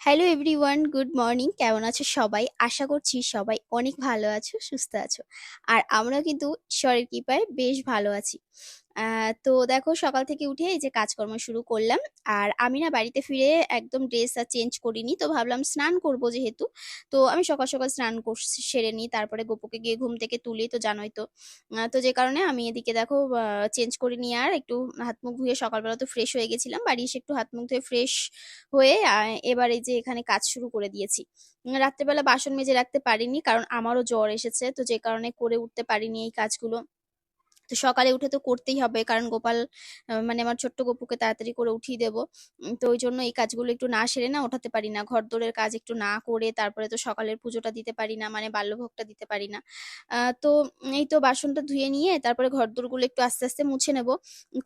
Hello everyone good morning কেমন আছো সবাই? আশা করছি সবাই অনেক ভালো আছো, সুস্থ আছো। আর আমরা কিন্তু ঈশ্বরের কৃপায় বেশ ভালো আছি। তো দেখো সকাল থেকে উঠে এই যে কাজকর্ম শুরু করলাম। আর আমি না বাড়িতে ফিরে একদম ড্রেস আর চেঞ্জ করিনি, তো ভাবলাম স্নান করব যেহেতু। তো আমি সকাল সকাল স্নান সেরে নিই, তারপরে গোপুকে গিয়ে ঘুম থেকে তুলি, তো জানোই তো। তো যে কারণে আমি এদিকে দেখো চেঞ্জ করে নিয়ে আর একটু হাত মুখ ধুয়ে সকালবেলা তো ফ্রেশ হয়ে গেছিলাম, বাড়ি এসে একটু হাত মুখ ধুয়ে ফ্রেশ হয়ে এবার এই যে এখানে কাজ শুরু করে দিয়েছি। রাত্রেবেলা বাসন মেজে রাখতে পারিনি, কারণ আমারও জ্বর এসেছে, তো যে কারণে করে উঠতে পারিনি এই কাজগুলো। তো সকালে উঠে তো করতেই হবে। কারণ গোপাল মানে আমার ছোট্ট গপুকে তাড়াতাড়ি করে উঠিয়ে দেবো। তো ওই জন্য এই কাজগুলো একটু না সেরে না ওঠাতে পারি না। ঘর দোরের কাজ একটু না করে তারপরে তো সকালের পুজোটা দিতে পারি না মানে বাল্যভোগটা দিতে পারি না। তো এই তো বাসনটা ধুয়ে নিয়ে তারপরে ঘর দোরগুলো একটু আস্তে আস্তে মুছে নেব।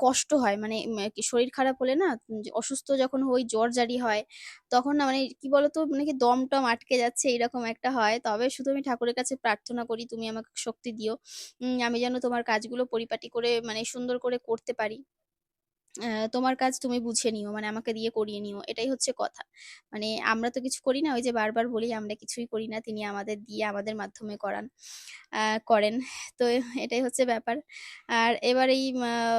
কষ্ট হয় মানে শরীর খারাপ হলে না অসুস্থ যখন হই, জ্বর জারি হয়, তখন না মানে কি বলতো মানে কি দম টম আটকে যাচ্ছে এরকম একটা হয়। তবে শুধু আমি ঠাকুরের কাছে প্রার্থনা করি, তুমি আমাকে শক্তি দিও। আমি যেন তোমার কাজগুলো পরিপাটি করে মানে সুন্দর করে করতে পারি। তোমার কাজ তুমি বুঝে নিও মানে আমাকে দিয়ে করিয়ে নিও, এটাই হচ্ছে কথা। মানে আমরা তো কিছু করি না, ওই যে বারবার বলি, আমরা কিছুই করি না, তিনি আমাদের দিয়ে আমাদের মাধ্যমে করান করেন। তো এটাই হচ্ছে ব্যাপার। আর এবার এই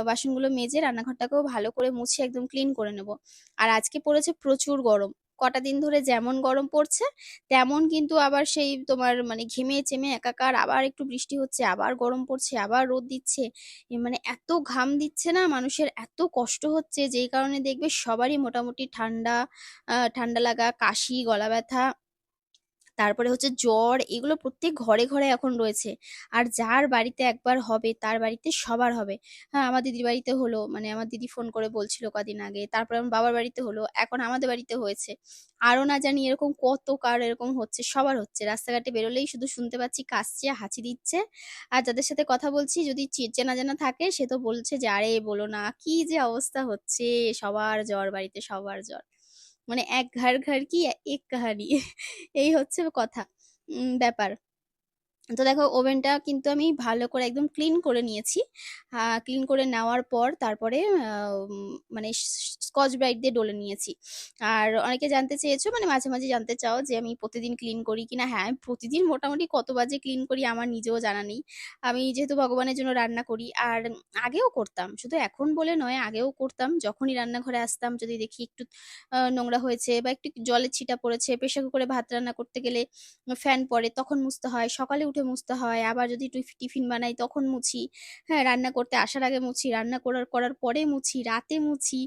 বাসনগুলো মেজে রান্নাঘরটাকেও ভালো করে মুছে একদম ক্লিন করে নেব। আর আজকে পড়েছে প্রচুর গরম। কটা দিন ধরে যেমন গরম পড়ছে, তেমন কিন্তু আবার সেই তোমার মানে ঘেমে চেমে একাকার আবার একটু বৃষ্টি হচ্ছে, আবার গরম পড়ছে, আবার রোদ দিচ্ছে। মানে এত ঘাম দিচ্ছে না মানুষের, এত কষ্ট হচ্ছে, যেই কারণে দেখবে সবারই মোটামুটি ঠান্ডা ঠান্ডা লাগা, কাশি গলা ব্যথা তারপরে হচ্ছে জ্বর, এগুলো প্রত্যেক ঘরে ঘরে এখন রয়েছে। আর যার বাড়িতে একবার হবে, তার বাড়িতে সবার হবে। হ্যাঁ আমার দিদির বাড়িতে হলো মানে আমার দিদি ফোন করে বলছিল কদিন আগে। তারপরে আমার বাবার বাড়িতে হলো, এখন আমাদের বাড়িতে হয়েছে। আরও না জানি এরকম কত কার এরকম হচ্ছে, সবার হচ্ছে। রাস্তাঘাটে বেরোলেই শুধু শুনতে পাচ্ছি কাশছে, হাঁচি দিচ্ছে। আর যাদের সাথে কথা বলছি, যদি চেনা জানা থাকে, সে তো বলছে যে, আরে, বলো না, কি যে অবস্থা হচ্ছে, সবার জ্বর, বাড়িতে সবার জ্বর। মানে এক ঘাড় ঘাড় কি এক কাহানি। এই হচ্ছে কথা ব্যাপার। তো দেখো ওভেনটা কিন্তু আমি ভালো করে একদম ক্লিন করে নিয়েছি। ক্লিন করে নেওয়ার পর তারপরে মানে স্কচ ব্রাইট দিয়ে ডলে নিয়েছি। আর অনেকে জানতে চেয়েছো মানে মাঝে মাঝে জানতে চাও যে আমি প্রতিদিন ক্লিন করি কিনা? হ্যাঁ প্রতিদিন মোটামুটি কত বাজে ক্লিন করি আমার নিজেও জানা নেই। আমি যেহেতু ভগবানের জন্য রান্না করি, আর আগেও করতাম। শুধু এখন বলে নয়, আগেও করতাম। যখনই রান্নাঘরে আসতাম, যদি দেখি একটু নোংরা হয়েছে বা একটু জলের ছিটা পড়েছে প্রেশার কুকারে ভাত রান্না করতে গেলে ফ্যান পড়ে, তখন মুছতে হয়। সকালে উঠে মুছতে হয়, আবার যদি টিফ- টিফিন বানাই তখন মুছি। হ্যাঁ রান্না করতে আসার আগে মুছি, রান্না করার করার পরে মুছি, রাতে মুছি।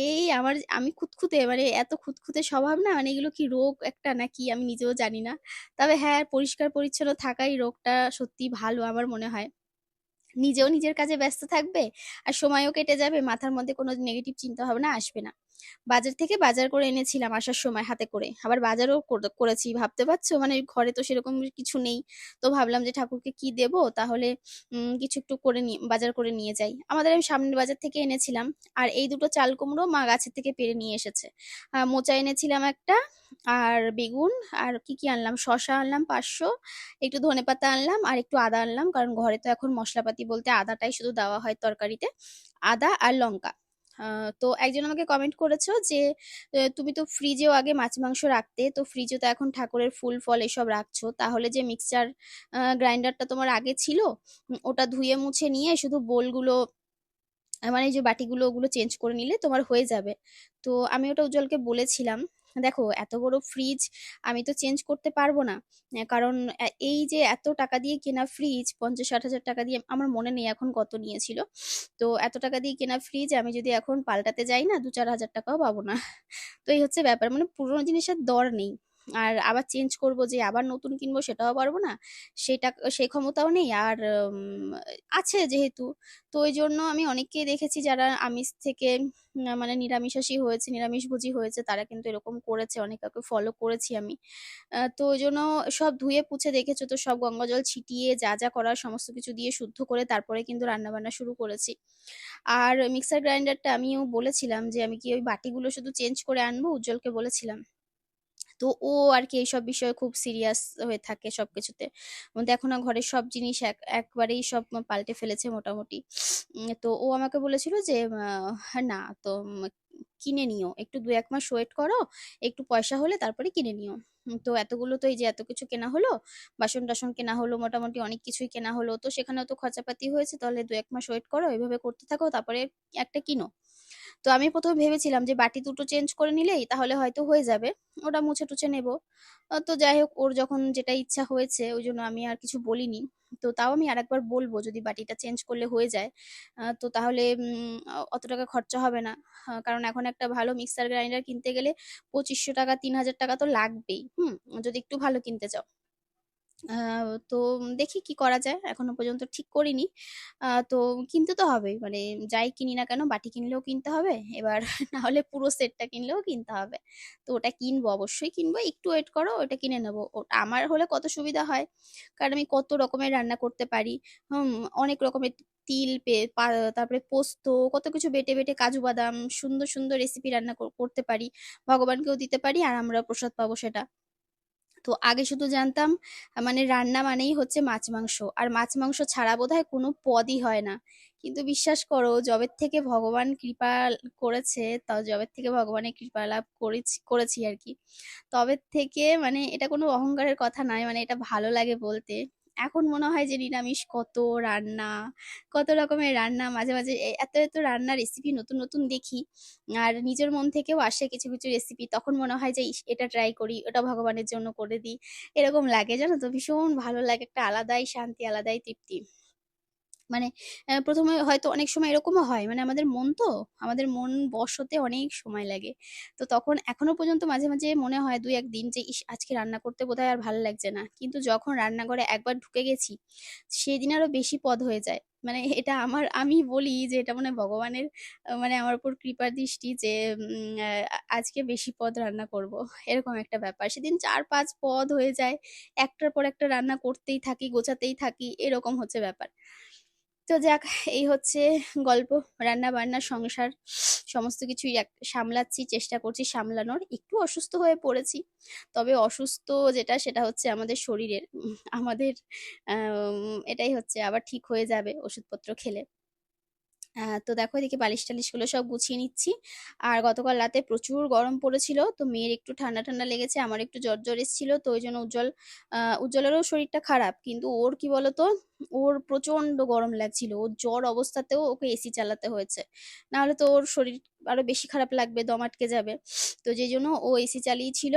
এই আমার, আমি খুঁতখুঁতে মানে এত খুঁতখুঁতে স্বভাব না মানে এগুলো কি রোগ একটা নাকি আমি নিজেও জানি না। তবে হ্যাঁ পরিষ্কার পরিচ্ছন্ন থাকাই রোগটা সত্যি ভালো আমার মনে হয়। নিজেও নিজের কাজে ব্যস্ত থাকবে, আর সময়ও কেটে যাবে, মাথার মধ্যে কোনো নেগেটিভ চিন্তা ভাবনা আসবে না। বাজার থেকে বাজার করে এনেছিলাম আসার সময় হাতে করে। আবার বাজারও করেছি, ভাবতে পারছ? মানে ঘরে তো সেরকম কিছু নেই। তো ভাবলাম যে ঠাকুরকে কি দেব? তাহলে কিছু একটু করে নিয়ে, বাজার করে নিয়ে যাই। আমাদের আমি সামনের বাজার থেকে এনেছিলাম। আর এই দুটো চাল কুমড়ো মা গাছের থেকে পেরে নিয়ে এসেছে। মোচা এনেছিলাম একটা, আর বেগুন, আর কি কি আনলাম? শসা আনলাম পাঁচশো, একটু ধনেপাতা আনলাম, আর একটু আদা আনলাম। কারণ ঘরে তো এখন মশলাপাতি বলতে আদাটাই শুধু দেওয়া হয় তরকারিতে। আদা আর লঙ্কা। তো একজন আমাকে কমেন্ট করেছ যে তুমি তো ফ্রিজেও আগে মাছ মাংস রাখতে, তো ফ্রিজে তো এখন ঠাকুরের ফুল ফল এসব রাখছো, তাহলে যে মিক্সচার গ্রাইন্ডারটা তোমার আগে ছিল ওটা ধুয়ে মুছে নিয়ে শুধু বোলগুলো মানে যে বাটিগুলো ওগুলো চেঞ্জ করে নিলে তোমার হয়ে যাবে। তো আমি ওটা উজ্জ্বলকে বলেছিলাম দেখো, এত বড় ফ্রিজ আমি তো চেঞ্জ করতে পারব না। কারণ এই যে এত টাকা দিয়ে কেনা ফ্রিজ পঞ্চাশ ষাট হাজার টাকা দিয়ে আমার মনে নেই এখন কত নিয়েছিল। তো এত টাকা দিয়ে কেনা ফ্রিজ আমি যদি এখন পাল্টাতে যাই না, দু চার হাজার টাকাও পাবো না। তো এই হচ্ছে ব্যাপার মানে পুরোনো জিনিসের দর নেই। আর আবার চেঞ্জ করব যে আবার নতুন কিনবো সেটাও পারব না। সেটা সেই ক্ষমতাও নেই আর আছে যেহেতু। তো ওই জন্য আমি অনেককেই দেখেছি যারা আমিষ থেকে মানে নিরামিষাশী হয়েছে, নিরামিষভোজী হয়েছে, তারা কিন্তু এরকম করেছে, অনেক কাউকে ফলো করেছি আমি। তো ওই জন্য সব ধুয়ে পুছে দেখেছ তো, সব গঙ্গা জল ছিটিয়ে যা যা করার সমস্ত কিছু দিয়ে শুদ্ধ করে তারপরে কিন্তু রান্না বান্না শুরু করেছি। আর মিক্সার গ্রাইন্ডারটা আমিও বলেছিলাম যে আমি কি ওই বাটিগুলো শুধু চেঞ্জ করে আনব? উজ্জ্বলকে বলেছিলাম। তো ও আর কি এইসব বিষয়ে খুব সিরিয়াস হয়ে থাকে সব কিছুতে দেখো না ঘরের সব জিনিস এক একবারেই সব পাল্টে ফেলেছে মোটামুটি। তো ও আমাকে বলেছিল যে আহ, না তো কিনে নিও। একটু দু এক মাস ওয়েট করো একটু পয়সা হলে তারপরে কিনে নিও। তো এতগুলো তো এই যে এত কিছু কেনা হলো বাসন টাসন কেনা হলো মোটামুটি অনেক কিছুই কেনা হলো তো সেখানেও তো খরচাপাতি হয়েছে তাহলে দু এক মাস ওয়েট করো এভাবে করতে থাকো তারপরে একটা কিনো। তো আমি প্রথমে ভেবেছিলাম যে বাটি দুটো চেঞ্জ করে নিলেই তাহলে হয়তো হয়ে যাবে। ওটা মুছে টুছে নেব। তো যাই হোক, ওর যখন যেটা ইচ্ছা হয়েছে, ওই জন্য আমি আর কিছু বলিনি। তো তাও আমি আরেকবার বলব, যদি বাটিটা চেঞ্জ করলে হয়ে যায়। তো তাহলে অত টাকা খরচা হবে না। কারণ এখন একটা ভালো মিক্সার গ্রাইন্ডার কিনতে গেলে পঁচিশশো টাকা তিন হাজার টাকা তো লাগবেই। হুম, যদি একটু ভালো কিনতে চাও। তো দেখি কি করা যায়। এখনও পর্যন্ত ঠিক করিনি। তো কিনতে তো হবেই। মানে যাই কিনি না কেন, বাটি কিনলেও কিনতে হবে। এবার না হলে পুরো সেটটা কিনলেও কিনতে হবে। তো ওটা কিনবো, অবশ্যই কিনবো। একটু ওয়েট করো, ওটা কিনে নেব। ওটা আমার হলে কত সুবিধা হয়? কারণ আমি কত রকমের রান্না করতে পারি। হুম, অনেক রকমের তিল, পে তারপরে পোস্ত, কত কিছু বেটে বেটে কাজু বাদাম, সুন্দর সুন্দর রেসিপি রান্না করতে পারি। ভগবানকেও দিতে পারি আর আমরা প্রসাদ পাবো সেটা। তো আগে শুধু জানতাম মানে রান্না মানেই হচ্ছে মাছ মাংস। আর মাছ মাংস ছাড়া বোধহয় কোনো পদই হয় না। কিন্তু বিশ্বাস করো জবের থেকে ভগবান কৃপা করেছে, তাও জবের থেকে ভগবানের কৃপা লাভ করেছি করেছি আর কি। তবে থেকে মানে এটা কোনো অহংকারের কথা নয় মানে এটা ভালো লাগে বলতে। এখন মনে হয় যে নিরামিষ কত রান্না, কত রকমের রান্না, মাঝে মাঝে এত এত রান্নার রেসিপি নতুন নতুন দেখি আর নিজের মন থেকেও আসে কিছু কিছু রেসিপি তখন মনে হয় যে এটা ট্রাই করি, ওটা ভগবানের জন্য করে দিই। এরকম লাগে জানো তো, ভীষণ ভালো লাগে, একটা আলাদাই শান্তি, আলাদাই তৃপ্তি। মানে প্রথমে হয়তো অনেক সময় এরকমও হয় মানে আমাদের মন তো, আমাদের মন বসতে অনেক সময় লাগে। তো তখন এখনও পর্যন্ত মাঝে মাঝে মনে হয় দুই একদিন যে, ইস, আজকে রান্না করতে বোধহয় আর ভালো লাগছে না। কিন্তু যখন রান্নাঘরে একবার ঢুকে গেছি, সেদিন আরও বেশি পদ হয়ে যায়। মানে এটা আমার, আমি বলি যে, এটা মানে ভগবানের মানে আমার উপর কৃপার দৃষ্টি যে আজকে বেশি পদ রান্না করব। এরকম একটা ব্যাপার। সেদিন চার, পাঁচ পদ হয়ে যায়। একটার পর একটা রান্না করতেই থাকি, গোছাতেই থাকি, এরকম হচ্ছে ব্যাপার। তো যাক, এই হচ্ছে গল্প রান্না বান্না সংসার, সমস্ত কিছুই সামলাচ্ছি, চেষ্টা করছি সামলানোর। একটু অসুস্থ হয়ে পড়েছি, তবে অসুস্থ যেটা, সেটা হচ্ছে আমাদের শরীরের। আমাদের এটাই হচ্ছে, আবার ঠিক হয়ে যাবে ওষুধপত্র খেলে। তো দেখো এদিকে বালিশ টালিশগুলো সব গুছিয়ে নিচ্ছি। আর গতকাল রাতে প্রচুর গরম পড়েছিল, তো মেয়ের একটু ঠান্ডা ঠান্ডা লেগেছে, আমার একটু জ্বর জ্বর এসেছিল, তো ওই জন্য উজ্জ্বল উজ্জ্বলেরও শরীরটা খারাপ, কিন্তু ওর কি বলতো, ওর প্রচণ্ড গরম লাগছিল, ওর জ্বর অবস্থাতেও ওকে এসি চালাতে হয়েছে। নাহলে তো ওর শরীর আরও বেশি খারাপ লাগবে, দম আটকে যাবে। তো যেই জন্য ও এসি চালিয়েছিল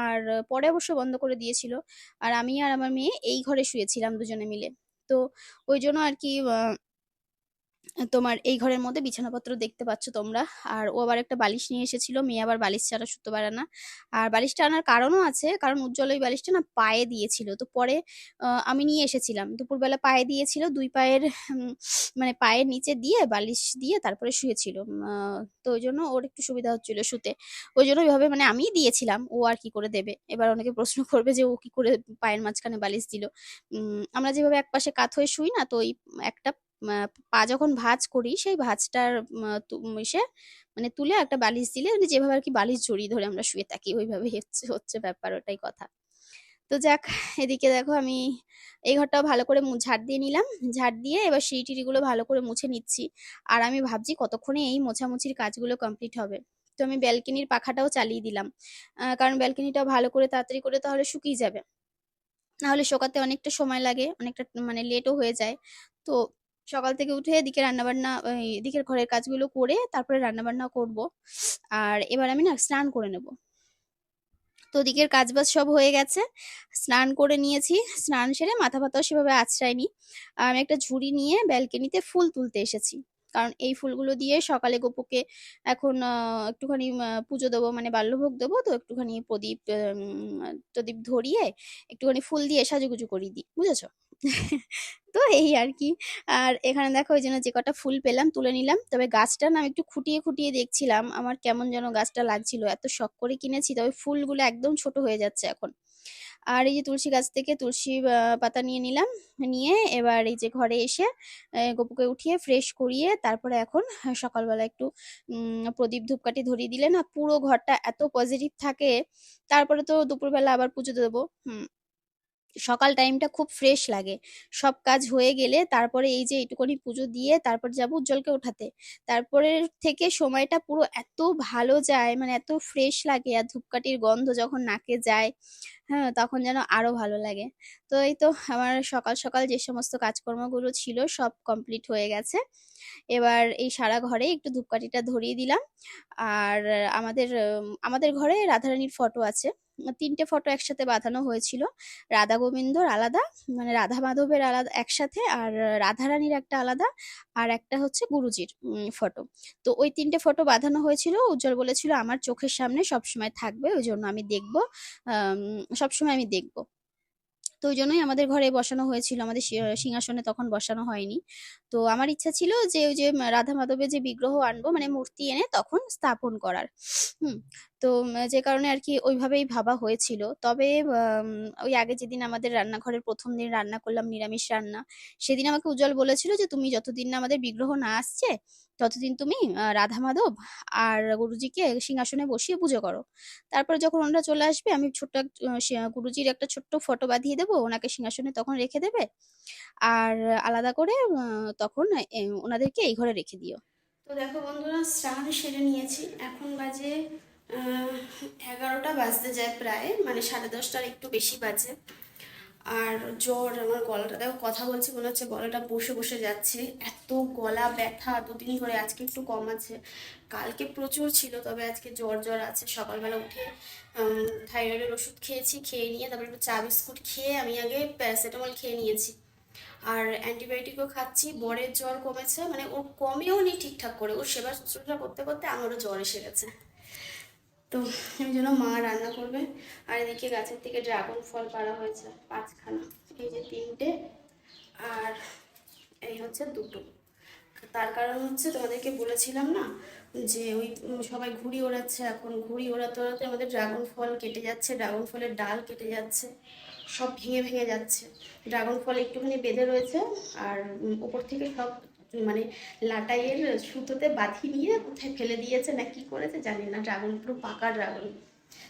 আর পরে অবশ্য বন্ধ করে দিয়েছিল। আর আমি আর আমার মেয়ে এই ঘরে শুয়েছিলাম দুজনে মিলে। তো ওই জন্য আর কি তোমার এই ঘরের মধ্যে বিছানাপত্র দেখতে পাচ্ছ তোমরা। আর ও আবার একটা বালিশ নিয়ে এসেছিল, মেয়ে আবার বালিশ ছাড়া শুতে পারে না। আর বালিশটা আনার কারণও আছে, কারণ উজ্জ্বল ওই বালিশটা না পায়ে দিয়েছিল। তো পরে আমি নিয়ে এসেছিলাম। দুপুরবেলা পায়ে দিয়েছিল, দুই পায়ের মানে পায়ের নিচে দিয়ে বালিশ দিয়ে তারপরে শুয়েছিল। তো ওই জন্য ওর একটু সুবিধা হচ্ছিল শুতে। ওই জন্য ওইভাবে মানে আমিই দিয়েছিলাম, ও আর কি করে দেবে। এবার অনেকে প্রশ্ন করবে যে ও কি করে পায়ের মাঝখানে বালিশ দিল। আমরা যেভাবে এক পাশে কাত হয়ে শুই না, তো ওই একটা পা যখন ভাঁজ করি, সেই ভাঁজটার সে মানে তুলে একটা বালিশ দিলে মানে যেভাবে আর কি বালিশ জড়িয়ে ধরে আমরা শুয়ে থাকি ওইভাবে হচ্ছে হচ্ছে ব্যাপার, ওটাই কথা। তো যাক, এদিকে দেখো আমি এই ঘরটাও ভালো করে ঝাড় দিয়ে নিলাম। ঝাড় দিয়ে এবার সিঁড়ি টিড়িগুলো ভালো করে মুছে নিচ্ছি। আর আমি ভাবছি কতক্ষণে এই মোছামুছির কাজগুলো কমপ্লিট হবে। তো আমি ব্যালকনির পাখাটাও চালিয়ে দিলাম। কারণ ব্যালকনিটাও ভালো করে তাড়াতাড়ি করে তাহলে শুকিয়ে যাবে। নাহলে শোকাতে অনেকটা সময় লাগে, অনেকটা মানে লেটও হয়ে যায়। তো সকাল থেকে উঠে এদিকে রান্নাবান্না এদিকের ঘরের কাজগুলো করে তারপরে রান্নাবান্না করব। আর এবার আমি না স্নান করে নেব। তো ওদিকের কাজবাজ সব হয়ে গেছে। স্নান করে নিয়েছি। স্নান সেরে মাথা ফাতাও সেভাবে আছড়াইনি আমি একটা ঝুড়ি নিয়ে ব্যালকনিতে ফুল তুলতে এসেছি। কারণ এই ফুলগুলো দিয়ে সকালে গোপুকে এখন একটুখানি পুজো দেবো মানে বাল্যভোগ দেবো। তো একটুখানি প্রদীপ প্রদীপ ধরিয়ে একটুখানি ফুল দিয়ে সাজুগুজু করিয়ে দিই। বুঝেছ? তো এই আর কি। আর এখানে দেখো ওই জন্য যে কটা ফুল পেলাম, তুলে নিলাম। তবে গাছটা না আমি একটু খুঁটিয়ে খুঁটিয়ে দেখছিলাম। আমার কেমন যেন গাছটা লাগছিল, এত শখ করে কিনেছি, তবে ফুলগুলো একদম ছোট হয়ে যাচ্ছে এখন। আর এই যে তুলসী গাছ থেকে তুলসী পাতা নিয়ে নিলাম। নিয়ে এবার এই যে ঘরে এসে গপুকে উঠিয়ে ফ্রেশ করিয়ে তারপরে এখন সকালবেলা একটু প্রদীপ ধূপকাঠি ধরিয়ে দিলে না পুরো ঘরটা এত পজিটিভ থাকে। তারপরে তো দুপুরবেলা আবার পুজো দেবো। হুম। সকাল টাইমটা খুব ফ্রেশ লাগে। সব কাজ হয়ে গেলে তারপরে এই যে এইটুকুনি পুজো দিয়ে তারপর যাব উজ্জ্বলকে ওঠাতে। তারপরে থেকে সময়টা পুরো এত ভালো যায় মানে এত ফ্রেশ লাগে আর ধূপকাঠির গন্ধ যখন নাকে যায় হ্যাঁ তখন যেন আরও ভালো লাগে। তো এই তো আমার সকাল সকাল যে সমস্ত কাজকর্মগুলো ছিল সব কমপ্লিট হয়ে গেছে। এবার এই সারা ঘরে একটু ধূপকাঠিটা ধরিয়ে দিলাম। আর আমাদের আমাদের ঘরে রাধারানীর ফটো আছে। তিনটে ফটো একসাথে বাঁধানো হয়েছিল। রাধা গোবিন্দর আলাদা মানে রাধা মাধবের আলাদা একসাথে আর রাধারানীর একটা আলাদা আর একটা হচ্ছে গুরুজির ফটো। তো ওই তিনটে ফটো বাঁধানো হয়েছিল। উজ্জ্বল বলেছিল, আমার চোখের সামনে সবসময় থাকবে, ওই জন্য আমি দেখব সবসময় আমি দেখব। তো ওই জন্যই আমাদের ঘরে বসানো হয়েছিল। আমাদের সিংহাসনে তখন বসানো হয়নি। তো আমার ইচ্ছা ছিল যে ওই যে রাধা মাধবের যে বিগ্রহ আনব মানে মূর্তি এনে তখন স্থাপন করার। হুম, তো যে কারণে আর কি ওইভাবেই ভাবা হয়েছিল। তবে ওই আগে যেদিন আমাদের রান্নাঘরের প্রথম দিন রান্না করলাম, নিরামিষ রান্না, সেদিন আমাকে উজ্জ্বল বলেছিল যে, তুমি যতদিন না আমাদের বিগ্রহ না আসছে, ততদিন তুমি রাধা মাধব আর গুরুজিকে সিংহাসনে বসিয়ে পুজো করো। তারপরে যখন ওনারা চলে আসবে, আমি ছোট্ট গুরুজির একটা ছোট্ট ফটো বাঁধিয়ে দেবো। ওনাকে সিংহাসনে তখন রেখে দেবে? আর আলাদা করে তখন ওনাদেরকে এই ঘরে রেখে দিও। তো দেখো বন্ধুরা, স্নান সেরে নিয়েছি। এখন বাজে এগারোটা বাজতে যায় প্রায় মানে সাড়ে দশটার একটু বেশি বাজে। আর জ্বর, আমার গলাটা, দেখো কথা বলছি মনে হচ্ছে গলাটা বসে বসে যাচ্ছে। এত গলা ব্যথা, দুদিন ধরে আজকে একটু কম আছে। কালকে প্রচুর ছিল, তবে আজকে জ্বর জ্বর আছে। সকালবেলা উঠে থাইরয়েডের ওষুধ খেয়েছি, খেয়ে নিয়ে তারপরে একটু চা বিস্কুট খেয়ে আমি আগে প্যারাসিটামল খেয়ে নিয়েছি। আর অ্যান্টিবায়োটিকও খাচ্ছি, বরের জ্বর কমেছে মানে ওর কমেও নি ঠিকঠাক করে। ওর সেবা শুশ্রূষা করতে করতে আমারও জ্বর এসে গেছে। তো এই জন্য মা রান্না করবে। আর এদিকে গাছের থেকে ড্রাগন ফল পাড়া হয়েছে পাঁচখানা। এই যে তিনটে, আর এই হচ্ছে দুটো। তার কারণ হচ্ছে তোমাদেরকে বলেছিলাম না যে ওই সবাই ঘুড়ি ওড়াচ্ছে, এখন ঘুড়ি ওড়াতে ওড়াতে আমাদের ড্রাগন ফল কেটে যাচ্ছে, ড্রাগন ফলের ডাল কেটে যাচ্ছে, সব ভেঙে ভেঙে যাচ্ছে। ড্রাগন ফল একটুখানি বেঁধে রয়েছে, আর ওপর থেকে সব মানে লাটাইয়ের সুতোতে বাঁধি নিয়ে কোথায় ফেলে দিয়েছে না কি করেছে জানি না ড্রাগন পুরো পাকা ড্রাগন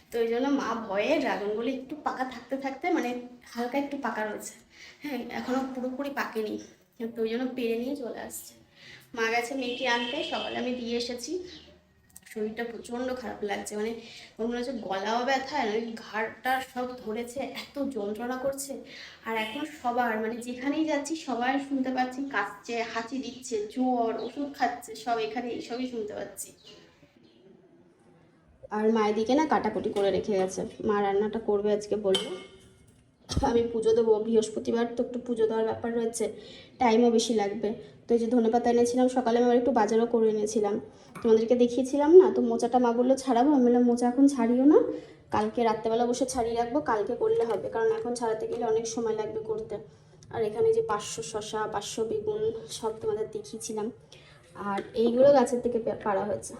তো ওই জন্য মা ভয়ে ড্রাগনগুলো একটু পাকা থাকতে থাকতে মানে হালকা একটু পাকা রয়েছে। হ্যাঁ এখনও পুরোপুরি পাকেনি। তো ওই জন্য পেরে নিয়ে চলে আসছে। মা গেছে মেয়েকে আনতে, সকালে আমি দিয়ে এসেছি। শরীরটা প্রচণ্ড খারাপ লাগছে। মানে মনে হচ্ছে গলাও ব্যথা, আর ওই ঘাড়টা সব ধরেছে, এত যন্ত্রণা করছে। আর এখন সবার মানে যেখানেই যাচ্ছি, সবাই শুনতে পাচ্ছি কাশছে হাঁচি দিচ্ছে, জ্বর, ওষুধ খাচ্ছে, সব এখানে এইসবই শুনতে পাচ্ছি। আর মায়ের দিকে না কাটাকুটি করে রেখে গেছে। মা রান্নাটা করবে আজকে বলল। আমি পুজো দেবো, বৃহস্পতিবার তো একটু পুজো দেওয়ার ব্যাপার রয়েছে টাইমও বেশি লাগবে। তো এই যে ধনেপাতা এনেছিলাম, সকালে আমি আবার একটু বাজারও করে এনেছিলাম। তোমাদেরকে দেখিয়েছিলাম না, তো মোচাটা মা বলল ছাড়াবো, আমি বললাম মোচা এখন ছাড়িও না, কালকে রাত্রেবেলা বসে ছাড়িয়ে রাখব, কালকে করলে হবে, কারণ এখন ছাড়াতে গেলে অনেক সময় লাগবে করতে। আর এখানে যে পাঁচশো শশা পাঁচশো বেগুন সব তোমাদের দেখিয়েছিলাম, আর এইগুলো গাছের থেকে পাড়া হয়েছে।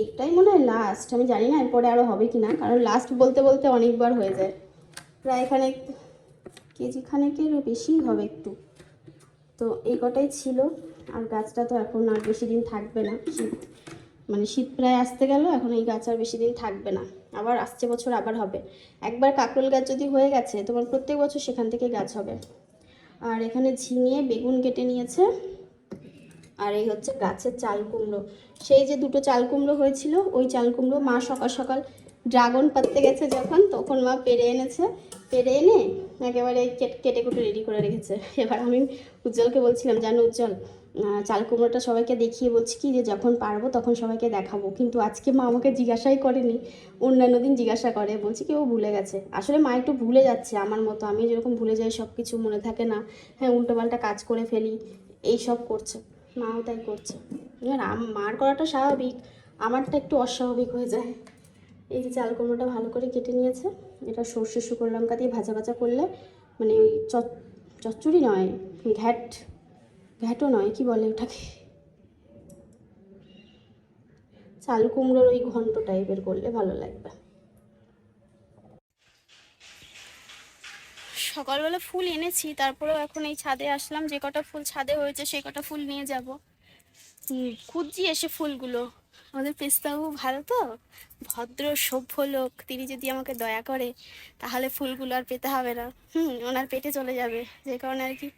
এইটাই মনে হয় লাস্ট আমি জানি না এরপরে আরও হবে কি না কারণ লাস্ট বলতে বলতে অনেকবার হয়ে যায়। প্রায় এখানে কেজি খানেকেরও বেশি হবে একটু। তো এই কটাই ছিল। আর গাছটা তো এখন আর বেশি দিন থাকবে না। শীত মানে শীত প্রায় আসতে গেল, এখন এই গাছ আর বেশি দিন থাকবে না। আবার আসছে বছর আবার হবে। একবার কাকরোল গাছ যদি হয়ে গেছে, তোমার প্রত্যেক বছর সেখান থেকে গাছ হবে। আর এখানে ঝিঙে বেগুন কেটে নিয়েছে। আর এই হচ্ছে গাছের চাল কুমড়ো। সেই যে দুটো চাল কুমড়ো হয়েছিল, ওই চাল কুমড়ো মা সকাল সকাল ড্রাগন পাততে গেছে যখন, তখন মা পেরে এনেছে। পেরে এনে একেবারে কেট- কেটে রেডি করে রেখেছে। এবার আমি উজ্জ্বলকে বলছিলাম, জানো উজ্জ্বল চাল কুমড়োটা সবাইকে দেখিয়ে বলছি কি যে যখন পারব তখন সবাইকে দেখাবো। কিন্তু আজকে মা আমাকে জিজ্ঞাসাই করেনি, অন্যান্য দিন জিজ্ঞাসা করে। বলছি কি ও ভুলে গেছে। আসলে মা একটু ভুলে যাচ্ছে আমার মতো। আমি যেরকম ভুলে যাই সব কিছু মনে থাকে না। হ্যাঁ উল্টোপাল্টা কাজ করে ফেলি এই সব করছে। মাও তাই করছে। এবার মার করাটা স্বাভাবিক, আমারটা একটু অস্বাভাবিক হয়ে যায়। এই যে চাল কুমড়োটা ভালো করে কেটে নিয়েছে, এটা সর্ষে, শুকনো লঙ্কা দিয়ে ভাজা ভাজা করলে মানে ওই চচ, চচ্চড়ি নয়, ঘ্যাট, ঘ্যাটও নয়, কি বলে ওটাকে? চাল কুমড়োর ওই ঘন্ট টাইপের করলে ভালো লাগবে। সকালবেলা ফুল এনেছি, তারপরেও এখন এই ছাদে আসলাম, যে কটা ফুল ছাদে হয়েছে সেই কটা ফুল নিয়ে যাব। খুঁজছি এসে ফুলগুলো। আমাদের পেস্তাবু ভালো তো? ভদ্র, সভ্য লোক, তিনি যদি আমাকে দয়া করে, তাহলে ফুলগুলো আর পেতে হবে না। হুম, ওনার পেটে চলে যাবে। যে কারণে আর কি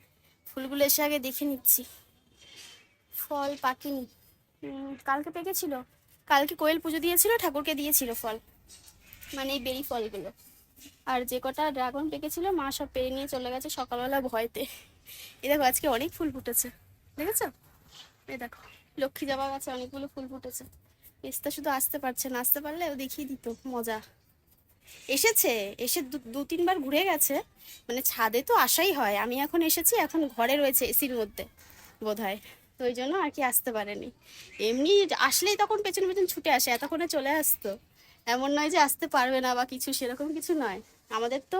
ফুলগুলো এসে আগে দেখে নিচ্ছি। ফল পাকেনি। কালকে পেকেছিল? কালকে কোয়েল পুজো দিয়েছিল, ঠাকুরকে দিয়েছিল ফল। মানে এই বেরি ফলগুলো। আর যে কটা ড্রাগন পেকেছিল, মা সব পেরে নিয়ে চলে গেছে সকালবেলা ভয়তে। এ দেখো, আজকে অনেক ফুল ফুটেছে। দেখেছ? এ দেখো, লক্ষ্মী জবা গাছে অনেকগুলো ফুল ফুটেছে। পেস্তা শুধু আসতে পারছে না, আসতে পারলে ও দেখিয়ে দিত, মজা। এসেছে, এসে দু তিনবার ঘুরে গেছে মানে ছাদে তো আসাই হয়, আমি এখন এসেছি, এখন ঘরে রয়েছে এসির মধ্যে বোধ হয় তো ওই জন্য আর কি আসতে পারেনি। এমনি আসলেই তখন পেছন পেছন ছুটে আসে, এতক্ষণে চলে আসতো। এমন নয় যে আসতে পারবে না বা কিছু, সেরকম কিছু নয়। আমাদের তো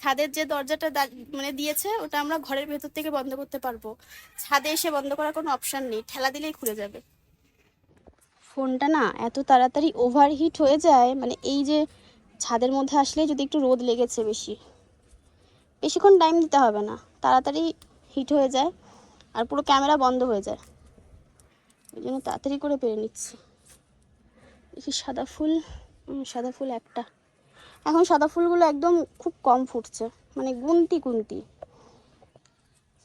ছাদের যে দরজাটা মানে দিয়েছে, ওটা আমরা ঘরের ভেতর থেকে বন্ধ করতে পারব। ছাদে এসে বন্ধ করার কোনো অপশান নেই, ঠেলা দিলেই খুলে যাবে। ফোনটা না এত তাড়াতাড়ি ওভারহিট হয়ে যায় মানে এই যে ছাদের মধ্যে আসলে যদি একটু রোদ লেগেছে বেশি, বেশিক্ষণ টাইম দিতে হবে না, তাড়াতাড়ি হিট হয়ে যায় আর পুরো ক্যামেরা বন্ধ হয়ে যায়। ওই জন্য তাড়াতাড়ি করে পেরে নিচ্ছি। দেখি সাদা ফুল সাদা ফুল একটা। এখন সাদা ফুলগুলো একদম খুব কম ফুটছে মানে গুনতি গুনতি।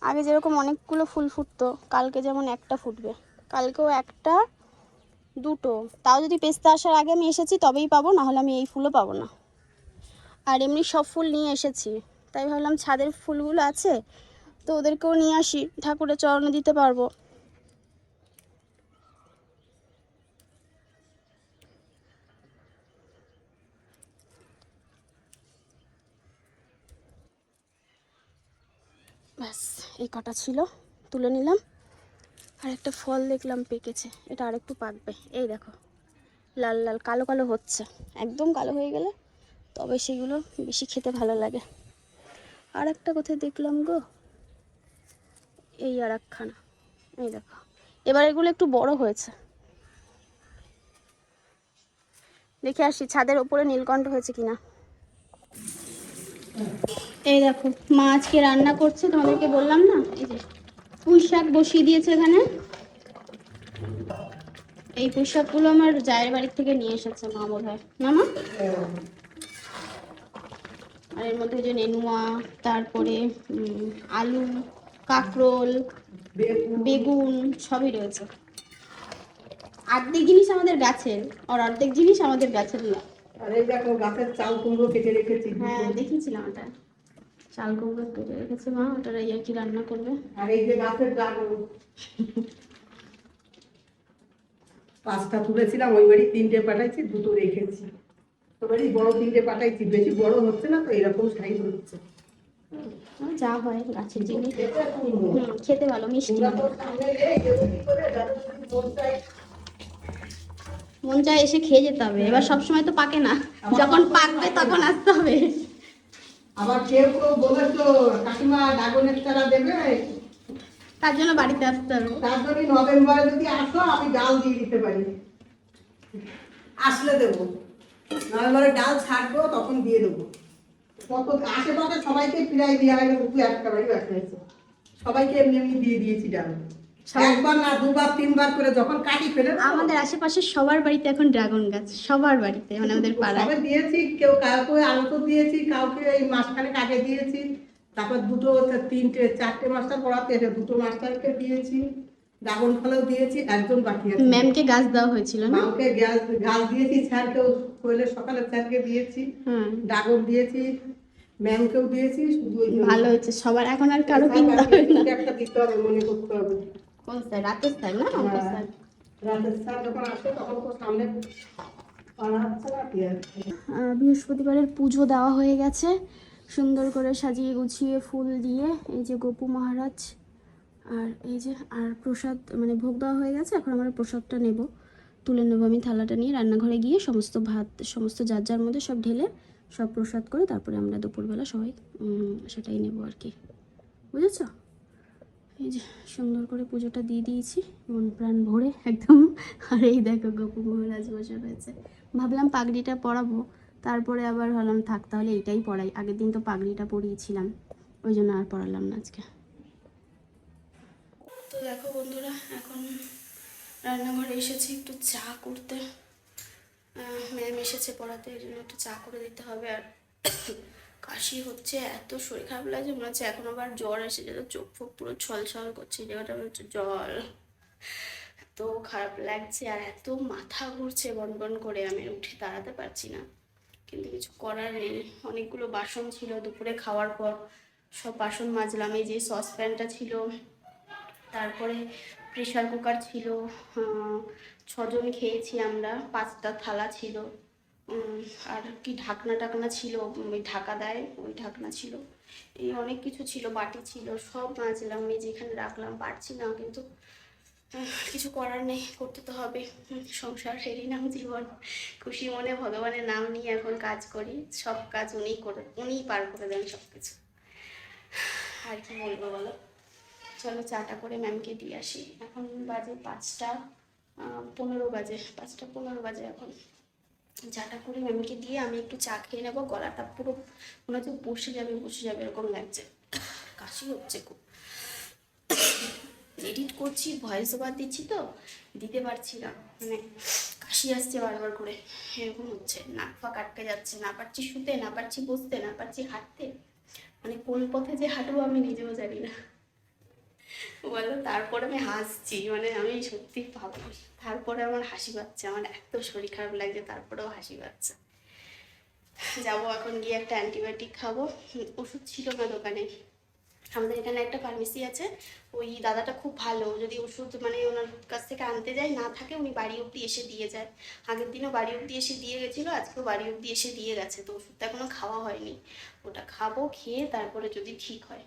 আগে যেরকম অনেকগুলো ফুল ফুটতো, কালকে যেমন একটা ফুটবে, কালকেও একটা দুটো। তাও যদি পেস্তা আসার আগে আমি এসেছি, তবেই পাবো না হলে আমি এই ফুলও পাবো না। আর এমনি সব ফুল নিয়ে এসেছি। তাই ভাবলাম ছাদের ফুলগুলো আছে, তো ওদেরকেও নিয়ে আসি। ঠাকুরের চরণে দিতে পারব। ব্যাস, এই কটা ছিল, তুলে নিলাম। আর একটা ফল দেখলাম পেকেছে। এটা আরেকটু পাকবে। এই দেখো, লাল লাল, কালো কালো হচ্ছে। একদম কালো হয়ে গেলে তবে সেগুলো বেশি খেতে ভালো লাগে। আর একটা কোথায় দেখলাম গো? এই আর একখানা এই দেখো, এবার এগুলো একটু বড় হয়েছে। দেখে আসি, ছাদের ওপরে নীলকণ্ঠ হয়েছে কিনা। এই দেখো, মা আজকে রান্না করছে, তোমাদেরকে বললাম না? এই যে পুঁই শাক বসিয়ে দিয়েছে এখানে। এই পুঁই শাকগুলো আমার জায়ের বাড়ির থেকে নিয়ে এসেছে মা বোধ হয়। না মা আর এর মধ্যে যে নেনুয়া তারপরে আলু কাঁকরোল বেগুন সবই রয়েছে। অর্ধেক জিনিস আমাদের গাছের আর অর্ধেক জিনিস আমাদের গাছের না। আর দেখো গাছের চাল কুমড়ো কেটে রেখেছি। হ্যাঁ দেখেছিলাম ওটা। চাল কুমড়ো কেটে রেখেছে মা ওটার আর কি রান্না করবে? আর এই যে গাছের পাঁচটা তুলেছিলাম ওই বাড়ি তিনটে পাঠাইছি দুটো রেখেছি। তো বাড়ি বড় তিনটে পাঠাইছি বেশি বড় হচ্ছে না তো এরকম সাইজ হচ্ছে। যা হয় গাছের জিনিস। খেতে ভালো মিষ্টি মন চায়। এসে খেয়ে যেতে হবে এবার সবসময় তো পাকে না। যখন পাকবে তখন আসতে হবে। আবার কেউ কেউ বলেছ কাকিমা ড্রাগনের চারা দেবে। তার জন্য বাড়িতে আসতে হবে। তার জন্য নভেম্বরে যদি আসো আমি ডাল দিয়ে দিতে পারি। আসলে দেবো। নভেম্বরে ডাল ছাড়বো তখন দিয়ে দেবো। কত আশেপাশে সবাইকে প্রায় দেওয়া হয়ে গেছে একটা বাড়ি বাকি আছে সবাইকে এমনি এমনি দিয়ে দিয়েছি ডাল। একবার না দুবার তিনবার করে যখন কাটি ফেলে আমাদের আশেপাশে সবার বাড়িতে এখন ড্রাগন গাছ সবার বাড়িতে মানে আমাদের পাড়ায়। দিয়েছি কেউ কাউকে আলতো দিয়েছি কাউকে এই মাসখানেক আগে দিয়েছি। তারপর দুটো তিনটে চারটে মাস্টার পড়াতে এসে দুটো মাস্টারকে দিয়েছি ড্রাগন ফলেও দিয়েছি একজন বাকি আছে ম্যামকে গাছ দেওয়া হয়েছিল না? মাকে গ্যাস গাছ দিয়েছি স্যারকেও কোয়েলের সকালে স্যারকে দিয়েছি ড্রাগন দিয়েছি ম্যামকেও দিয়েছি ভালো হয়েছে সবার এখন আর কারও কিনতে হবে না। একটা দিতে হবে মনে করতে হবে। কোন স্যার রাতের স্যার না। স্যার রাতের স্যার যখন আসে তখন তো সামনে বৃহস্পতিবারের পুজো দেওয়া হয়ে গেছে। সুন্দর করে সাজিয়ে গুছিয়ে ফুল দিয়ে এই যে গোপু মহারাজ আর এই যে আর প্রসাদ মানে ভোগ দেওয়া হয়ে গেছে এখন আমরা প্রসাদটা নেব। তুলে নেব আমি থালাটা নিয়ে রান্নাঘরে গিয়ে সমস্ত ভাত সমস্ত যার যার মধ্যে সব ঢেলে সব প্রসাদ করে তারপরে আমরা দুপুরবেলা সবাই সেটাই নেব আর কি। বুঝেছ? এই যে সুন্দর করে পুজোটা দিয়ে দিয়েছি মন প্রাণ ভরে একদম আর এই দেখো গোপু মহারাজ বসে রয়েছে। ভাবলাম পাগড়িটা পরাবো, তারপরে আবার ভাবলাম থাক তাহলে এইটাই পরাই। আগের দিন তো পাগড়িটা পরিয়েছিলাম, ওই জন্য আর পরালাম না আজকে। তো দেখো বন্ধুরা, এখন রান্নাঘরে এসেছি একটু চা করতে। ম্যাম এসেছে পড়াতে, এই জন্য একটু চা করে দিতে হবে আর কাশি হচ্ছে, এত শরীর খারাপ লাগছে, মনে হচ্ছে এখন আবার জ্বর এসে যেত চোখ ফোক পুরো ছলছল করছে জায়গাটা হচ্ছে জল এত খারাপ লাগছে আর এত মাথা ঘুরছে বন বন করে, আমি উঠে দাঁড়াতে পারছি না। কিন্তু কিছু করার নেই, অনেকগুলো বাসন ছিল, দুপুরে খাওয়ার পর সব বাসন মাজলাম, এই যে সসপ্যানটা ছিল, তারপরে প্রেশার কুকার ছিল ছজন খেয়েছি আমরা, পাঁচটা থালা ছিল। আর কি ঢাকনা টাকনা ছিল ওই ঢাকা দেয়, ওই ঢাকনা ছিল। এই অনেক কিছু ছিল, বাটি ছিল, সব মাজলাম আমি যেখানে রাখলাম, পারছি না, কিন্তু কিছু করার নেই, করতে তো হবে। সংসার এরই নাম জীবন। খুশি মনে ভগবানের নাম নিয়ে এখন কাজ করি, সব কাজ উনিই করে, উনিই পার করে দেন সব কিছু আর কি বলব বলো? চলো চাটা করে ম্যামকে দিয়ে আসি। এখন বাজে পাঁচটা পনেরো বাজে, পাঁচটা পনেরো বাজে এখন। চাটা করে ম্যামকে দিয়ে আমি একটু চা খেয়ে নেব, গলাটা পুরো মনে হচ্ছে বসে যাবে বসে যাবে, এরকম লাগছে। কাশি হচ্ছে খুব। এডিট করছি ভয়েস ওভার দিচ্ছি তো, দিতে পারছি না। মানে কাশি আসছে বারবার করে, এরকম হচ্ছে। নাক ফাঁক আটকে যাচ্ছে, না পারছি শুতে, না পারছি বসতে, না পারছি হাঁটতে। মানে কোন পথে যে হাঁটবো আমি নিজেও জানি না। বলো তারপরে আমি হাসছি মানে আমি সত্যি ভাবি, তারপরে আমার হাসি পাচ্ছে, আমার এত শরীর খারাপ লাগছে, তারপরেও হাসি পাচ্ছে। যাব এখন গিয়ে একটা অ্যান্টিবায়োটিক খাব ওষুধ ছিল না দোকানে। আমাদের এখানে একটা ফার্মেসি আছে, ওই দাদাটা খুব ভালো, যদি ওষুধ মানে ওনার কাছ থেকে আনতে যাই, না থাকে উনি বাড়ি অব্দি এসে দিয়ে যায়। আগের দিনও বাড়ি অব্দি এসে দিয়ে গেছিল, আজকেও বাড়ি অব্দি এসে দিয়ে গেছে, তো ওষুধটা এখনও খাওয়া হয়নি। ওটা খাব, খেয়ে তারপরে যদি ঠিক হয়।